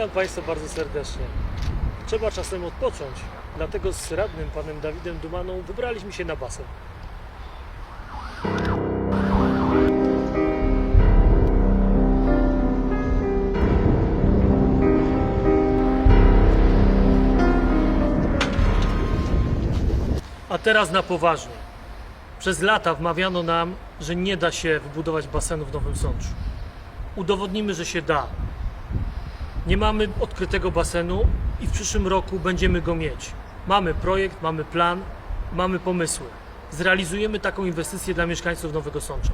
Witam Państwa bardzo serdecznie. Trzeba czasem odpocząć, dlatego z radnym panem Dawidem Dumaną wybraliśmy się na basen. A teraz na poważnie. Przez lata wmawiano nam, że nie da się wybudować basenu w Nowym Sączu. Udowodnimy, że się da. Nie mamy odkrytego basenu i w przyszłym roku będziemy go mieć. Mamy projekt, mamy plan, mamy pomysły. Zrealizujemy taką inwestycję dla mieszkańców Nowego Sącza.